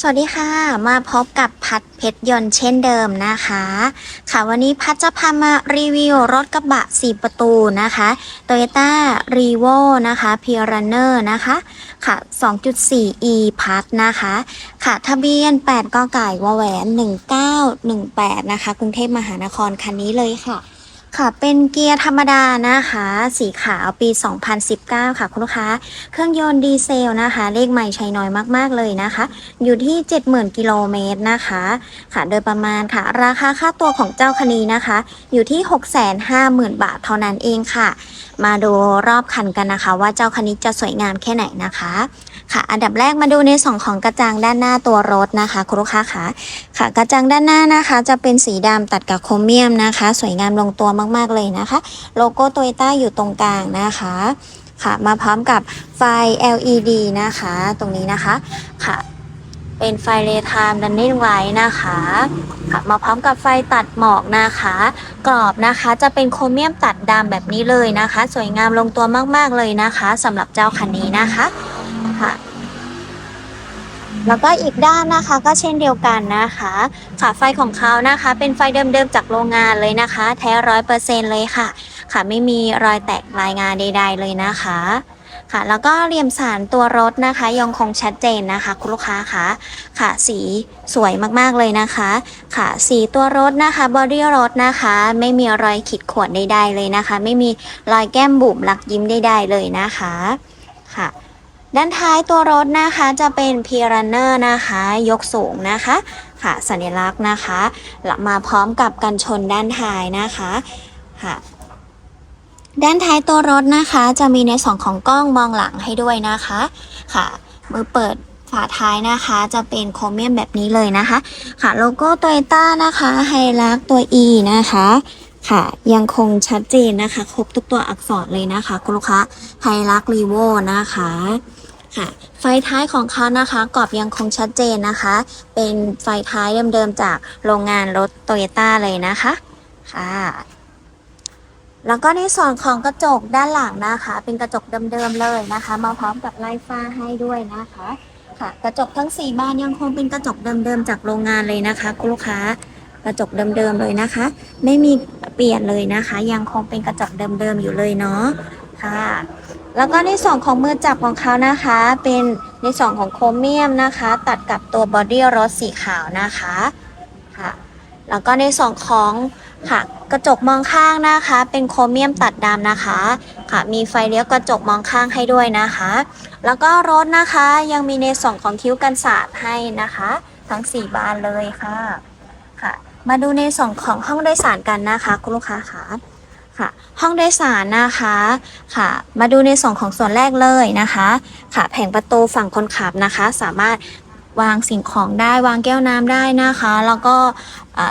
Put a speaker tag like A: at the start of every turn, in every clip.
A: สวัสดีค่ะ มาพบกับพัดเพชรยนต์เช่นเดิมนะคะ ค่ะวันนี้พัดจะพามารีวิวรถกระบะ 4 ประตูนะคะ Toyota r e v o นะคะ p r u n n e r นะคะค่ะ 2.4 e พัดนะคะ ค่ะทะเบียน 8กไก่วแหวน 1918 นะคะ กรุงเทพมหานครคันนี้เลยค่ะ ค่ะเป็นเกียร์ธรรมดานะคะ สีขาวปี 2019 ค่ะคุณลูกค้า เครื่องยนต์ดีเซลนะคะ เลขใหม่ใช้น้อยมาก ๆ เลยนะคะ อยู่ที่ 70,000 กิโลเมตรนะคะ ค่ะโดยประมาณค่ะ ราคาค่าตัวของเจ้าคันนี้นะคะ อยู่ที่ 650,000 บาทเท่านั้นเองค่ะ มาดูรอบคันกันนะคะ ว่าเจ้าคันนี้จะสวยงามแค่ไหนนะคะค่ะอันดับแรกมาดูในส่วนของกระจังด้านหน้าตัวรถนะคะคุณลูกค้าค่ะค่ะ กระจังด้านหน้านะคะ จะเป็นสีดำตัดกับโครเมียมนะคะ สวยงามลงตัวมากๆ เลยนะคะ โลโก้โตโยต้าอยู่ตรงกลางนะคะค่ะ มาพร้อมกับไฟ LED นะคะ ตรงนี้นะคะค่ะ เป็นไฟเรทามดันนิ่งไว้นะคะค่ะมาพร้อมกับไฟตัดหมอกนะคะ กรอบนะคะจะเป็นโครเมียมตัดดำแบบนี้เลยนะคะ สวยงามลงตัวมาก ๆ เลยนะคะสำหรับเจ้าคันนี้นะคะค่ะ แล้วก็อีกด้านนะคะก็เช่นเดียวกันนะคะค่ะไฟของเขานะคะ เป็นไฟเดิมๆจากโรงงานเลยนะคะ แท้ร้อยเปอร์เซ็นเลยค่ะ ค่ะไม่มีรอยแตกรายงานใด ๆ เลยนะคะค่ะแล้วก็เหลี่ยมสารตัวรถนะคะ ยังคงชัดเจนนะคะ คุณลูกค้าคะค่ะสีสวยมากๆเลยนะคะ ค่ะสีตัวรถนะคะบอดี้รถนะคะ ไม่มีรอยขีดข่วนใดๆเลยนะคะ ไม่มีรอยแก้มบุ๋มลักยิ้มใดๆเลยนะคะค่ะ ด้านท้ายตัวรถนะคะจะเป็น p ีรันเนอร์นะคะ ยกสูงนะคะค่ะสัญลักษณ์นะคะและมาพร้อมกับกันชนด้านท้ายนะคะค่ะด้านท้ายตัวรถนะคะ จะมีในส่วนของกล้องมองหลังให้ด้วยนะคะค่ะมือเปิดฝาท้ายนะคะ จะเป็นโครเมียมแบบนี้เลยนะคะ ค่ะโลโก้โตโยต้านะคะไฮลักตัว E นะคะค่ะยังคงชัดเจนนะคะ ครบทุกตัวอักษรเลยนะคะ คุณลูกค้าไฮลักรีโวนะคะ ค่ะ ไฟท้ายของเขานะคะกรอบยังคงชัดเจนนะคะ เป็นไฟท้ายเดิมๆจากโรงงานรถโตโยต้าเลยนะคะค่ะแล้วก็ในส่วนของกระจกด้านหลังนะคะ เป็นกระจกเดิมๆเลยนะคะ มาพร้อมกับไลฟ้าให้ด้วยนะคะค่ะ กระจกทั้ง4บานยังคงเป็นกระจกเดิมๆจากโรงงานเลยนะคะคุณลูกค้ากระจกเดิมๆเลยนะคะ ไม่มีเปลี่ยนเลยนะคะ ยังคงเป็นกระจกเดิมๆอยู่เลยเนาะ ค่ะแล้วก็ในส่วนของมือจับของเขานะคะ เป็นในส่วนของโครเมียมนะคะ ตัดกับตัวบอดี้รถสีขาวนะคะค่ะแล้วก็ในส่วนของค่ะกระจกมองข้างนะคะ เป็นโครเมียมตัดดำนะคะค่ะมีไฟเลี้ยวกระจกมองข้างให้ด้วยนะคะ แล้วก็รถนะคะยังมีในส่วนของคิ้วกันสาดให้นะคะ ทั้ง 4 บานเลยค่ะค่ะ มาดูในส่วนของห้องโดยสารกันนะคะ คุณลูกค้าค่ะ ค่ะห้องโดยสารนะคะค่ะ มาดูในส่วนของส่วนแรกเลยนะคะค่ะแผงประตูฝั่งคนขับนะคะ สามารถวางสิ่งของได้วางแก้วน้ำได้นะคะ แล้วก็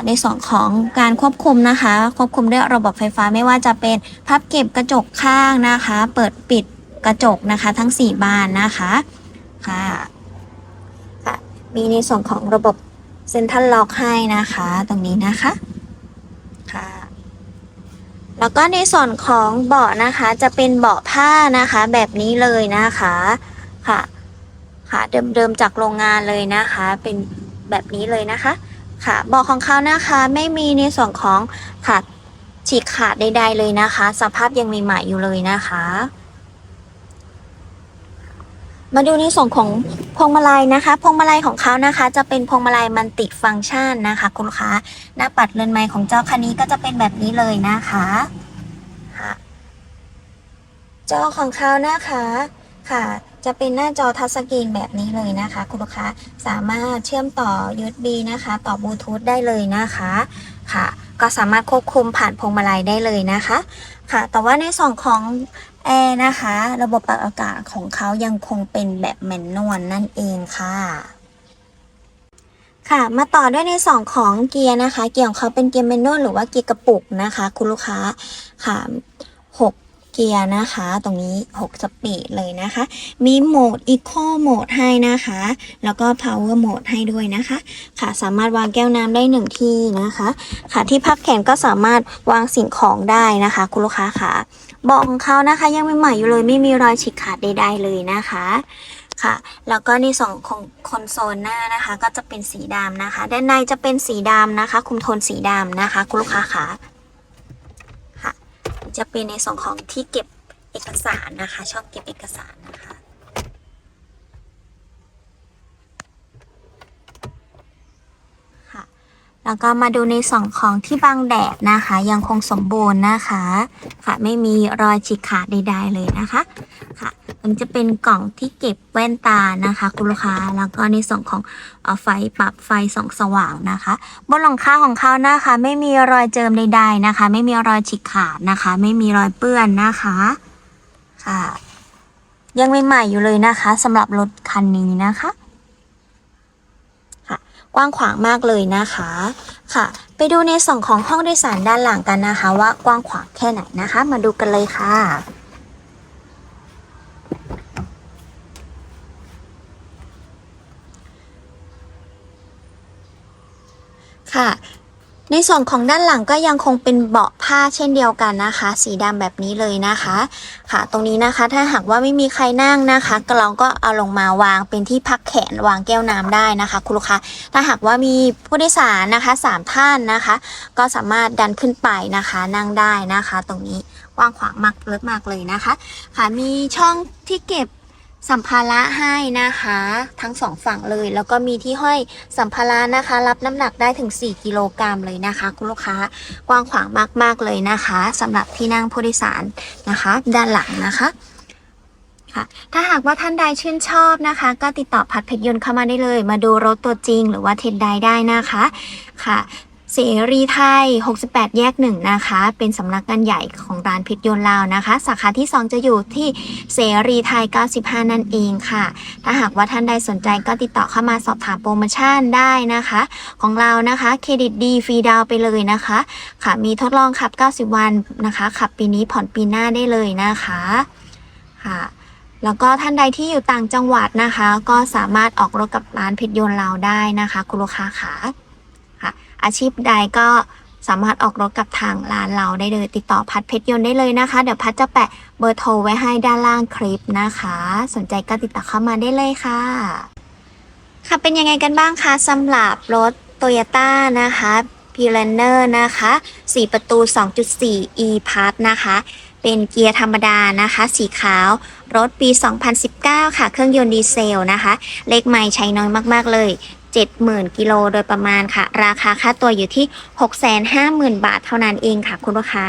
A: ในส่วนของการควบคุมนะคะ ควบคุมด้วยระบบไฟฟ้าไม่ว่าจะเป็นพับเก็บกระจกข้างนะคะ เปิดปิดกระจกนะคะ ทั้ง 4 บานนะคะค่ะมีในส่วนของระบบเซ็นทรัลล็อกให้นะคะ ตรงนี้นะคะ แล้วก็ในส่วนของเบาะนะคะจะเป็นเบาะผ้านะคะ แบบนี้เลยนะคะค่ะค่ะเดิมๆจากโรงงานเลยนะคะ เป็นแบบนี้เลยนะคะ ค่ะเบาะของเขานะคะไม่มีในส่วนของค่ะฉีกขาดใด ๆ เลยนะคะ สภาพยังมีใหม่อยู่เลยนะคะ มาดูในส่วนของ พวงมาลัยนะคะ พวงมาลัยของเขานะคะ จะเป็นพวงมาลัยมันติฟังก์ชันนะคะ คุณลูกค้าหน้าปัดเรือนไม้ของเจ้าคันนี้ก็จะเป็นแบบนี้เลยนะคะค่ะจอของเขานะคะค่ะ จะเป็นหน้าจอทัชสกรีนแบบนี้เลยนะคะ คุณลูกค้าสามารถเชื่อมต่อ USB นะคะ ต่อบลูทูธได้เลยนะคะค่ะ ก็สามารถควบคุมผ่านพวงมาลัยได้เลยนะคะค่ะ แต่ว่าในส่วนของแอร์นะคะ ระบบปรับอากาศของเขายังคงเป็นแบบแมนนวลนั่นเองค่ะค่ะ มาต่อด้วยในส่วนของเกียร์นะคะ เกียร์ของเขาเป็นเกียร์แมนนวลหรือว่าเกียร์กระปุกนะคะ คุณลูกค้าค่ะ เกียร์นะคะ ตรงนี้ 6 สปีดเลยนะคะ มีโหมด Eco โหมดให้นะคะ แล้วก็ Power โหมดให้ด้วยนะคะ ค่ะ สามารถวางแก้วน้ำได้หนึ่งที่นะคะ ค่ะ ที่พักแขนก็สามารถวางสิ่งของได้นะคะ คุณลูกค้าค่ะบาะของเขานะคะ ยังใหม่ๆอยู่เลย ไม่มีรอยฉีกขาดใดๆเลยนะคะค่ะแล้วก็ในส่วนของคอนโซลหน้านะคะ ก็จะเป็นสีดำนะคะ ด้านในจะเป็นสีดำนะคะ คุมโทนสีดำนะคะ คุณลูกค้าคะค่ะ จะเป็นในส่วนของที่เก็บเอกสารนะคะ ช่องเก็บเอกสารนะคะ ค่ะ แล้วก็มาดูในส่วนของที่บังแดดนะคะ ยังคงสมบูรณ์นะคะ ค่ะ ไม่มีรอยฉีกขาดใดๆเลยนะคะ ค่ะ มันจะเป็นกล่องที่เก็บแว่นตานะคะ คุณลูกค้าแล้วก็ในส่วนของอไฟปรับไฟส่องสว่างนะคะ บนหลังคาของเขานะคะ ไม่มีรอยเจิมใดๆนะคะ ไม่มีรอยฉีกขาดนะคะ ไม่มีรอยเปื้อนนะคะค่ะ ยังใหม่ๆอยู่เลยนะคะสำหรับรถคันนี้นะคะค่ะกว้างขวางมากเลยนะคะค่ะ ไปดูในส่วนของห้องโดยสารด้านหลังกันนะคะ ว่ากว้างขวางแค่ไหนนะคะ มาดูกันเลยค่ะ ค่ะ ในส่วนของด้านหลังก็ยังคงเป็นเบาะผ้าเช่นเดียวกันนะคะ สีดำแบบนี้เลยนะคะ ค่ะ ตรงนี้นะคะถ้าหากว่าไม่มีใครนั่งนะคะก็เราก็เอาลงมาวางเป็นที่พักแขนวางแก้วน้ำได้นะคะ คุณลูกค้าถ้าหากว่ามีผู้โดยสารนะคะสามท่านนะคะ ก็สามารถดันขึ้นไปนะคะ นั่งได้นะคะ ตรงนี้กว้างขวางมากเลิศมากเลยนะคะ ค่ะมีช่องที่เก็บ สัมภาระให้นะคะ ทั้งสองฝั่งเลย แล้วก็มีที่ห้อยสัมภาระนะคะ รับน้ำหนักได้ถึง 4 กิโลกรัมเลยนะคะ คุณลูกค้ากว้างขวางมากๆเลยนะคะสำหรับที่นั่งผู้โดยสารนะคะ ด้านหลังนะคะค่ะถ้าหากว่าท่านใดชื่นชอบนะคะ ก็ติดต่อพัดเพชรยนต์เข้ามาได้เลย มาดูรถตัวจริงหรือว่าเทสไดได้นะคะค่ะ เสรีไทย 68 แยกหนึ่งนะคะ เป็นสำนักงานใหญ่ของร้านเพชรยนต์ลาวนะคะ สาขาที่ 2 จะอยู่ที่เสรีไทย 95 นั่นเองค่ะ ถ้าหากว่าท่านใดสนใจก็ติดต่อเข้ามาสอบถามโปรโมชั่นได้นะคะ ของเรานะคะ เครดิตดีฟรีดาวไปเลยนะคะ ค่ะ มีทดลองขับ 90 วันนะคะ ขับปีนี้ผ่อนปีหน้าได้เลยนะคะ ค่ะแล้วก็ท่านใดที่อยู่ต่างจังหวัดนะคะ ก็สามารถออกรถกับร้านเพชรยนต์เราได้นะคะ คุณลูกค้าขาค่ะ อาชีพใดก็สามารถออกรถกับทางร้านเราได้เลย ติดต่อพัดเพชรยนต์ได้เลยนะคะ เดี๋ยวพัดจะแปะเบอร์โทรไว้ให้ด้านล่างคลิปนะคะ สนใจก็ติดต่อเข้ามาได้เลยค่ะ ค่ะเป็นยังไงกันบ้างคะสำหรับรถ Toyota นะคะ p i l a n e r นะคะ 4 ประตู 2.4 e p a s นะคะ เป็นเกียร์ธรรมดานะคะ สีขาว รถปี 2019 ค่ะ เครื่องยนต์ดีเซลนะคะ เลขไม่ใช้น้อยมาก ๆ เลย 70,000 กิโลโดยประมาณค่ะ ราคาค่าตัวอยู่ที่ 650,000 บาทเท่านั้นเองค่ะ คุณลูกค้า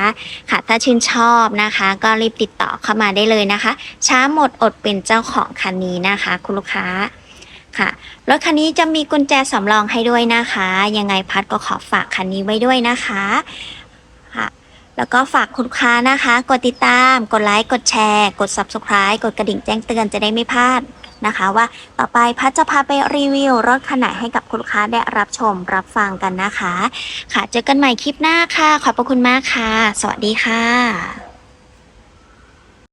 A: ค่ะ ถ้าชื่นชอบนะคะ ก็รีบติดต่อเข้ามาได้เลยนะคะ ช้าหมดอดเป็นเจ้าของคันนี้นะคะ คุณลูกค้าค่ะรถคันนี้จะมีกุญแจสำรองให้ด้วยนะคะ ยังไงพัดก็ขอฝากคันนี้ไว้ด้วยนะคะค่ะแล้วก็ฝากคุณลูกค้านะคะ กดติดตาม กดไลค์ กดแชร์ กด subscribe กดกระดิ่งแจ้งเตือนจะได้ไม่พลาด นะคะ ว่าต่อไปพัดจะพาไปรีวิวรถคันไหนให้กับคุณลูกค้าได้รับชมรับฟังกันนะคะ ค่ะเจอกันใหม่คลิปหน้าค่ะ ขอบพระคุณมากค่ะ สวัสดีค่ะ